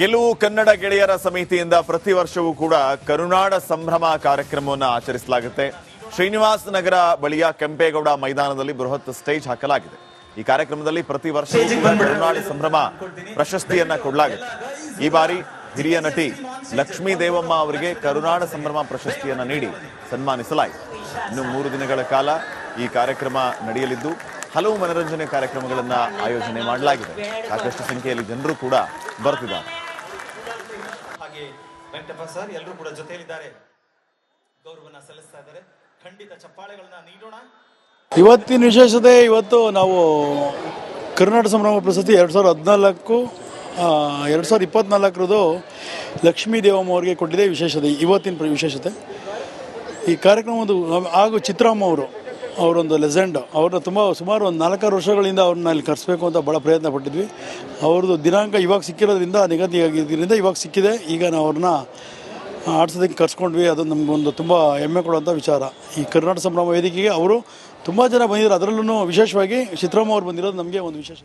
ಗೆಲುವು ಕನ್ನಡ ಗೆಳೆಯರ ಸಮಿತಿಯಿಂದ ಪ್ರತಿ ವರ್ಷವೂ ಕೂಡ ಕರುನಾಡ ಸಂಭ್ರಮ ಕಾರ್ಯಕ್ರಮವನ್ನು ಆಚರಿಸಲಾಗುತ್ತೆ. ಶ್ರೀನಿವಾಸ ನಗರ ಬಳಿಯ ಕೆಂಪೇಗೌಡ ಮೈದಾನದಲ್ಲಿ ಬೃಹತ್ ಸ್ಟೇಜ್ ಹಾಕಲಾಗಿದೆ. ಈ ಕಾರ್ಯಕ್ರಮದಲ್ಲಿ ಪ್ರತಿ ವರ್ಷ ಕರುನಾಡ ಸಂಭ್ರಮ ಪ್ರಶಸ್ತಿಯನ್ನ ಕೊಡಲಾಗುತ್ತೆ. ಈ ಬಾರಿ ಹಿರಿಯ ನಟಿ ಲಕ್ಷ್ಮೀ ದೇವಮ್ಮ ಅವರಿಗೆ ಕರುನಾಡ ಸಂಭ್ರಮ ಪ್ರಶಸ್ತಿಯನ್ನ ನೀಡಿ ಸನ್ಮಾನಿಸಲಾಯಿತು. ಇನ್ನು ಮೂರು ದಿನಗಳ ಕಾಲ ಈ ಕಾರ್ಯಕ್ರಮ ನಡೆಯಲಿದ್ದು ಹಲವು ಮನರಂಜನೆ ಕಾರ್ಯಕ್ರಮಗಳನ್ನು ಆಯೋಜನೆ ಮಾಡಲಾಗಿದೆ. ಸಾಕಷ್ಟು ಸಂಖ್ಯೆಯಲ್ಲಿ ಜನರು ಕೂಡ ಬರ್ತಿದ್ದಾರೆ. ಹಾಗೆ ವೆಂಕಟಪ್ಪ ಸರ್ ಎಲ್ಲರೂ ಕೂಡ ಜೊತೆಯಲ್ಲಿದ್ದಾರೆ. ಗೌರವನ ಸಲ್ಲಿಸ್ತಾ ಇದ್ದಾರೆ. ಖಂಡಿತ ಚಪ್ಪಾಳೆಗಳನ್ನ ನೀಡೋಣ. ಇವತ್ತಿನ ವಿಶೇಷತೆ, ಇವತ್ತು ನಾವು ಕರ್ನಾಟಕ ಸಂಭ್ರಮ ಪ್ರಶಸ್ತಿ ಎರಡು ಸಾವಿರದ ಹದಿನಾಲ್ಕು ಎರಡು ಸಾವಿರದ ಇಪ್ಪತ್ನಾಲ್ಕರದು ಲಕ್ಷ್ಮೀ ದೇವಮ್ಮ ಅವರಿಗೆ ಕೊಟ್ಟಿದೆ ವಿಶೇಷತೆ, ಇವತ್ತಿನ ವಿಶೇಷತೆ. ಈ ಕಾರ್ಯಕ್ರಮದ ಹಾಗೂ ಚಿತ್ರಮ್ಮ ಅವರು ಅವರೊಂದು ಲೆಜೆಂಡ್. ಅವ್ರನ್ನ ತುಂಬ ಸುಮಾರು ಒಂದು ನಾಲ್ಕಾರು ವರ್ಷಗಳಿಂದ ಅವ್ರನ್ನ ಇಲ್ಲಿ ಕರೆಸಬೇಕು ಅಂತ ಭಾಳ ಪ್ರಯತ್ನ ಪಟ್ಟಿದ್ವಿ. ಅವ್ರದ್ದು ದಿನಾಂಕ ಇವಾಗ ಸಿಕ್ಕಿರೋದ್ರಿಂದ ನಿಗದಿಯಾಗಿದ್ದರಿಂದ ಇವಾಗ ಸಿಕ್ಕಿದೆ. ಈಗ ನಾವು ಅವ್ರನ್ನ ಆಡ್ಸೋದಕ್ಕೆ ಕರ್ಸ್ಕೊಂಡ್ವಿ. ಅದು ನಮಗೊಂದು ತುಂಬ ಹೆಮ್ಮೆ ಕೊಡುವಂಥ ವಿಚಾರ. ಈ ಕರ್ನಾಟಕ ಸಂಭ್ರಮ ವೇದಿಕೆಗೆ ಅವರು ತುಂಬ ಜನ ಬಂದಿದ್ದಾರೆ. ಅದರಲ್ಲೂ ವಿಶೇಷವಾಗಿ ಚಿತ್ರಮ್ಮ ಅವರು ಬಂದಿರೋದು ನಮಗೆ ಒಂದು ವಿಶೇಷ.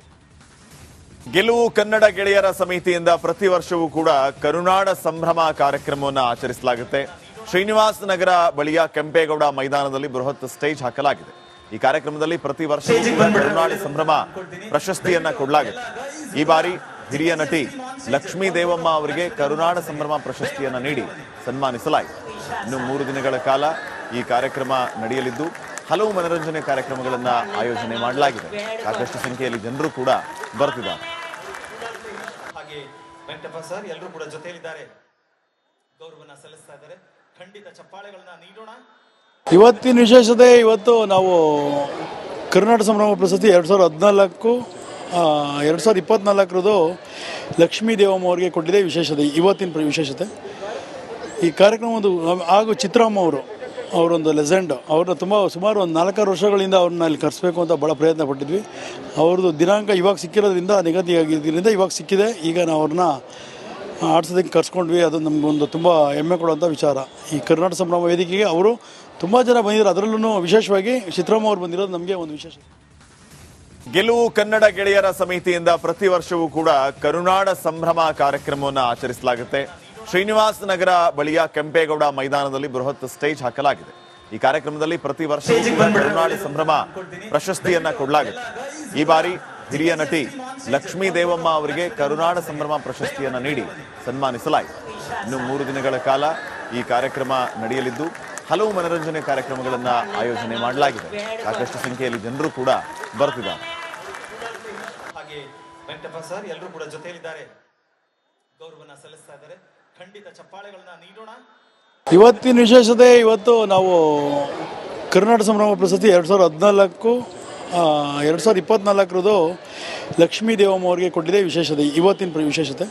ಗೆಲುವು ಕನ್ನಡ ಗೆಳೆಯರ ಸಮಿತಿಯಿಂದ ಪ್ರತಿ ವರ್ಷವೂ ಕೂಡ ಕರುನಾಡ ಸಂಭ್ರಮ ಕಾರ್ಯಕ್ರಮವನ್ನು ಆಚರಿಸಲಾಗುತ್ತೆ. ಶ್ರೀನಿವಾಸ ನಗರ ಬಳಿಯ ಕೆಂಪೇಗೌಡ ಮೈದಾನದಲ್ಲಿ ಬೃಹತ್ ಸ್ಟೇಜ್ ಹಾಕಲಾಗಿದೆ. ಈ ಕಾರ್ಯಕ್ರಮದಲ್ಲಿ ಪ್ರತಿ ವರ್ಷ ಕರುನಾಡ ಸಂಭ್ರಮ ಪ್ರಶಸ್ತಿಯನ್ನ ಕೊಡಲಾಗಿದೆ. ಈ ಬಾರಿ ಹಿರಿಯ ನಟಿ ಲಕ್ಷ್ಮೀ ದೇವಮ್ಮ ಅವರಿಗೆ ಕರುನಾಡ ಸಂಭ್ರಮ ಪ್ರಶಸ್ತಿಯನ್ನ ನೀಡಿ ಸನ್ಮಾನಿಸಲಾಯಿತು. ಇನ್ನು ಮೂರು ದಿನಗಳ ಕಾಲ ಈ ಕಾರ್ಯಕ್ರಮ ನಡೆಯಲಿದ್ದು ಹಲವು ಮನರಂಜನೆ ಕಾರ್ಯಕ್ರಮಗಳನ್ನ ಆಯೋಜನೆ ಮಾಡಲಾಗಿದೆ. ಸಾಕಷ್ಟು ಸಂಖ್ಯೆಯಲ್ಲಿ ಜನರು ಕೂಡ ಬರ್ತಿದ್ದಾರೆ. ಹಾಗೆ ವೆಂಕಟಪ್ಪ ಸರ್ ಎಲ್ಲರೂ ಕೂಡ ಜೊತೆಯಲ್ಲಿದ್ದಾರೆ. ಗೌರವನ ಸಲ್ಲಿಸ್ತಾ ಇದ್ದಾರೆ. ಖಂಡಿತ ಚಪ್ಪಾಳೆಗಳನ್ನ ನೀಡೋಣ. ಇವತ್ತಿನ ವಿಶೇಷತೆ, ಇವತ್ತು ನಾವು ಕರ್ನಾಟಕ ಸಂಭ್ರಮ ಪ್ರಶಸ್ತಿ ಎರಡು ಸಾವಿರದ ಹದಿನಾಲ್ಕು ಎರಡು ಸಾವಿರದ ಇಪ್ಪತ್ನಾಲ್ಕರದು ಲಕ್ಷ್ಮೀ ದೇವಮ್ಮ ಅವರಿಗೆ ಕೊಟ್ಟಿದೆ ವಿಶೇಷತೆ, ಇವತ್ತಿನ ವಿಶೇಷತೆ. ಈ ಕಾರ್ಯಕ್ರಮದ ಹಾಗೂ ಚಿತ್ರಮ್ಮ ಅವರು, ಅವರೊಂದು ಲೆಜೆಂಡ್ ಅವ್ರನ್ನ ತುಂಬ ಸುಮಾರು ಒಂದು ನಾಲ್ಕಾರು ವರ್ಷಗಳಿಂದ ಅವ್ರನ್ನ ಇಲ್ಲಿ ಕರೆಸಬೇಕು ಅಂತ ಭಾಳ ಪ್ರಯತ್ನ ಪಟ್ಟಿದ್ವಿ. ಅವ್ರದ್ದು ದಿನಾಂಕ ಇವಾಗ ಸಿಕ್ಕಿರೋದ್ರಿಂದ ನಿಗದಿಯಾಗಿದ್ದರಿಂದ ಇವಾಗ ಸಿಕ್ಕಿದೆ. ಈಗ ನಾವು ಅವ್ರನ್ನ ಆಡ್ಸೋದಕ್ಕೆ ಕರ್ಸ್ಕೊಂಡ್ವಿ. ಅದು ನಮಗೊಂದು ತುಂಬ ಹೆಮ್ಮೆ ಕೊಡುವಂಥ ವಿಚಾರ. ಈ ಕರ್ನಾಟಕ ಸಂಭ್ರಮ ವೇದಿಕೆಗೆ ಅವರು ತುಂಬ ಜನ ಬಂದಿದ್ದಾರೆ ಅದರಲ್ಲೂ ವಿಶೇಷವಾಗಿ ಚಿತ್ರಮ್ಮ ಅವರು ಬಂದಿರೋದು ನಮಗೆ ಒಂದು ವಿಶೇಷ. ಗೆಲುವು ಕನ್ನಡ ಗೆಳೆಯರ ಸಮಿತಿಯಿಂದ ಪ್ರತಿ ವರ್ಷವೂ ಕೂಡ ಕರುನಾಡ ಸಂಭ್ರಮ ಕಾರ್ಯಕ್ರಮವನ್ನು ಆಚರಿಸಲಾಗುತ್ತೆ. ಶ್ರೀನಿವಾಸ ನಗರ ಬಳಿಯ ಕೆಂಪೇಗೌಡ ಮೈದಾನದಲ್ಲಿ ಬೃಹತ್ ಸ್ಟೇಜ್ ಹಾಕಲಾಗಿದೆ. ಈ ಕಾರ್ಯಕ್ರಮದಲ್ಲಿ ಪ್ರತಿ ವರ್ಷ ಕರುನಾಡ ಸಂಭ್ರಮ ಪ್ರಶಸ್ತಿಯನ್ನ ಕೊಡಲಾಗುತ್ತೆ. ಈ ಬಾರಿ ಹಿರಿಯ ನಟಿ ಲಕ್ಷ್ಮೀ ದೇವಮ್ಮ ಅವರಿಗೆ ಕರುನಾಡ ಸಂಭ್ರಮ ಪ್ರಶಸ್ತಿಯನ್ನು ನೀಡಿ ಸನ್ಮಾನಿಸಲಾಯಿತು. ಇನ್ನು ಮೂರು ದಿನಗಳ ಕಾಲ ಈ ಕಾರ್ಯಕ್ರಮ ನಡೆಯಲಿದ್ದು ಹಲವು ಮನರಂಜನೆ ಕಾರ್ಯಕ್ರಮಗಳನ್ನು ಆಯೋಜನೆ ಮಾಡಲಾಗಿದೆ. ಸಾಕಷ್ಟು ಸಂಖ್ಯೆಯಲ್ಲಿ ಜನರು ಕೂಡ ಬರ್ತಿದ್ದಾರೆ ಹಾಗೆ ವೆಂಕಟಪ್ಪ ಸರ್ ಎಲ್ಲರೂ ಕೂಡ ಜೊತೆಯಲ್ಲಿದ್ದಾರೆ. ಗೌರವನ ಸಲ್ಲಿಸ್ತಾ ಇದ್ದಾರೆ. ಖಂಡಿತ ಚಪ್ಪಾಳೆಗಳನ್ನ ನೀಡೋಣ. ಇವತ್ತಿನ ವಿಶೇಷತೆ ಇವತ್ತು ನಾವು ಕರ್ನಾಟಕ ಸಂಭ್ರಮ ಪ್ರಶಸ್ತಿ ಎರಡು ಸಾವಿರದ ಹದಿನಾಲ್ಕು ಎರಡು ಸಾವಿರದ ಇಪ್ಪತ್ತ್ನಾಲ್ಕರದು ಲಕ್ಷ್ಮೀ ದೇವಮ್ಮ ಅವರಿಗೆ ಕೊಟ್ಟಿದೆ ವಿಶೇಷತೆ, ಇವತ್ತಿನ ವಿಶೇಷತೆ.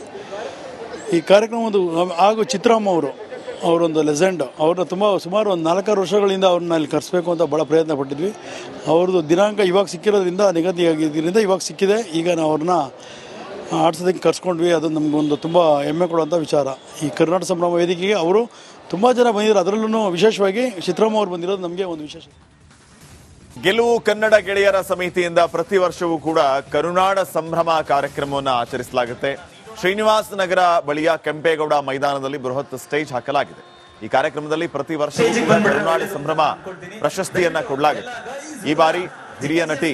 ಈ ಕಾರ್ಯಕ್ರಮದ ಹಾಗೂ ಚಿತ್ರಮ್ಮ ಅವರು, ಅವರೊಂದು ಲೆಜೆಂಡ್ ಅವ್ರನ್ನ ತುಂಬ ಸುಮಾರು ಒಂದು ನಾಲ್ಕಾರು ವರ್ಷಗಳಿಂದ ಅವ್ರನ್ನ ಇಲ್ಲಿ ಕರೆಸಬೇಕು ಅಂತ ಭಾಳ ಪ್ರಯತ್ನ ಪಟ್ಟಿದ್ವಿ. ಅವ್ರದ್ದು ದಿನಾಂಕ ಇವಾಗ ಸಿಕ್ಕಿರೋದ್ರಿಂದ ನಿಗದಿಯಾಗಿದ್ದರಿಂದ ಇವಾಗ ಸಿಕ್ಕಿದೆ. ಈಗ ನಾವು ಅವ್ರನ್ನ ಆಡ್ಸೋದಕ್ಕೆ ಕರ್ಸ್ಕೊಂಡ್ವಿ. ಅದು ನಮಗೊಂದು ತುಂಬ ಹೆಮ್ಮೆ ಕೊಡುವಂಥ ವಿಚಾರ. ಈ ಕರ್ನಾಟಕ ಸಂಭ್ರಮ ವೇದಿಕೆಗೆ ಅವರು ತುಂಬ ಜನ ಬಂದಿದ್ದಾರೆ. ಅದರಲ್ಲೂ ವಿಶೇಷವಾಗಿ ಚಿತ್ರಮ್ಮ ಅವ್ರು ಬಂದಿರೋದು ನಮಗೆ ಒಂದು ವಿಶೇಷ ಗೆಲುವು ಕನ್ನಡ ಗೆಳೆಯರ ಸಮಿತಿಯಿಂದ ಪ್ರತಿ ವರ್ಷವೂ ಕೂಡ ಕರುನಾಡ ಸಂಭ್ರಮ ಕಾರ್ಯಕ್ರಮವನ್ನು ಆಚರಿಸಲಾಗುತ್ತೆ. ಶ್ರೀನಿವಾಸ ನಗರ ಬಳಿಯ ಕೆಂಪೇಗೌಡ ಮೈದಾನದಲ್ಲಿ ಬೃಹತ್ ಸ್ಟೇಜ್ ಹಾಕಲಾಗಿದೆ. ಈ ಕಾರ್ಯಕ್ರಮದಲ್ಲಿ ಪ್ರತಿ ವರ್ಷ ಕರುನಾಡ ಸಂಭ್ರಮ ಪ್ರಶಸ್ತಿಯನ್ನ ಕೊಡಲಾಗುತ್ತೆ. ಈ ಬಾರಿ ಹಿರಿಯ ನಟಿ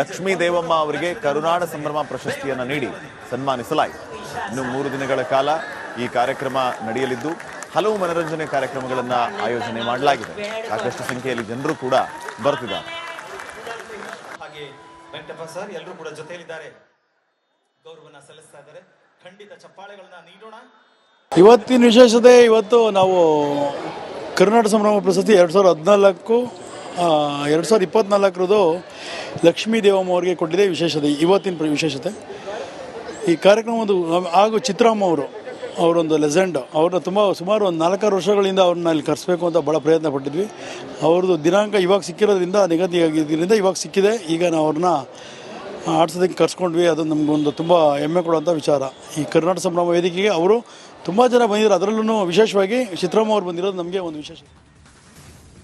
ಲಕ್ಷ್ಮೀ ದೇವಮ್ಮ ಅವರಿಗೆ ಕರುನಾಡ ಸಂಭ್ರಮ ಪ್ರಶಸ್ತಿಯನ್ನ ನೀಡಿ ಸನ್ಮಾನಿಸಲಾಯಿತು. ಇನ್ನು ಮೂರು ದಿನಗಳ ಕಾಲ ಈ ಕಾರ್ಯಕ್ರಮ ನಡೆಯಲಿದ್ದು ಹಲವು ಮನರಂಜನೆ ಕಾರ್ಯಕ್ರಮಗಳನ್ನು ಆಯೋಜನೆ ಮಾಡಲಾಗಿದೆ. ಸಾಕಷ್ಟು ಸಂಖ್ಯೆಯಲ್ಲಿ ಜನರು ಕೂಡ ಬರ್ತಿದ್ದಾರೆ. ಹಾಗೆ ವೆಂಕಟಪ್ಪ ಸರ್ ಎಲ್ಲರೂ ಕೂಡ ಜೊತೆಯಲ್ಲಿದ್ದಾರೆ. ಗೌರವನ ಸಲ್ಲಿಸ್ತಾ ಇದ್ದಾರೆ. ಖಂಡಿತ ಚಪ್ಪಾಳೆಗಳನ್ನ ನೀಡೋಣ. ಇವತ್ತಿನ ವಿಶೇಷತೆ, ಇವತ್ತು ನಾವು ಕರ್ನಾಟಕ ಸಂಭ್ರಮ ಪ್ರಶಸ್ತಿ ಎರಡು ಸಾವಿರದ ಹದಿನಾಲ್ಕು ಎರಡು ಸಾವಿರದ ಇಪ್ಪತ್ತ್ನಾಲ್ಕರದು ಲಕ್ಷ್ಮೀ ದೇವಮ್ಮ ಅವರಿಗೆ ಕೊಟ್ಟಿದೆ ವಿಶೇಷತೆ, ಇವತ್ತಿನ ವಿಶೇಷತೆ. ಈ ಕಾರ್ಯಕ್ರಮದ ಹಾಗೂ ಚಿತ್ರಮ್ಮ ಅವರು ಅವರೊಂದು ಲೆಜೆಂಡ್. ಅವ್ರನ್ನ ತುಂಬ ಸುಮಾರು ಒಂದು ನಾಲ್ಕಾರು ವರ್ಷಗಳಿಂದ ಅವ್ರನ್ನ ಇಲ್ಲಿ ಕರೆಸಬೇಕು ಅಂತ ಭಾಳ ಪ್ರಯತ್ನ ಪಟ್ಟಿದ್ವಿ. ಅವ್ರದ್ದು ದಿನಾಂಕ ಇವಾಗ ಸಿಕ್ಕಿರೋದ್ರಿಂದ ನಿಗದಿಯಾಗಿದ್ದರಿಂದ ಇವಾಗ ಸಿಕ್ಕಿದೆ. ಈಗ ನಾವು ಅವ್ರನ್ನ ಆಡ್ಸೋದಕ್ಕೆ ಕರ್ಸ್ಕೊಂಡ್ವಿ. ಅದು ನಮಗೊಂದು ತುಂಬ ಹೆಮ್ಮೆ ಕೊಡುವಂಥ ವಿಚಾರ. ಈ ಕರ್ನಾಟಕ ಸಂಭ್ರಮ ವೇದಿಕೆಗೆ ಅವರು ತುಂಬ ಜನ ಬಂದಿದ್ದಾರೆ ಅದರಲ್ಲೂ ವಿಶೇಷವಾಗಿ ಚಿತ್ರಮ್ಮ ಅವ್ರು ಬಂದಿರೋದು ನಮಗೆ ಒಂದು ವಿಶೇಷ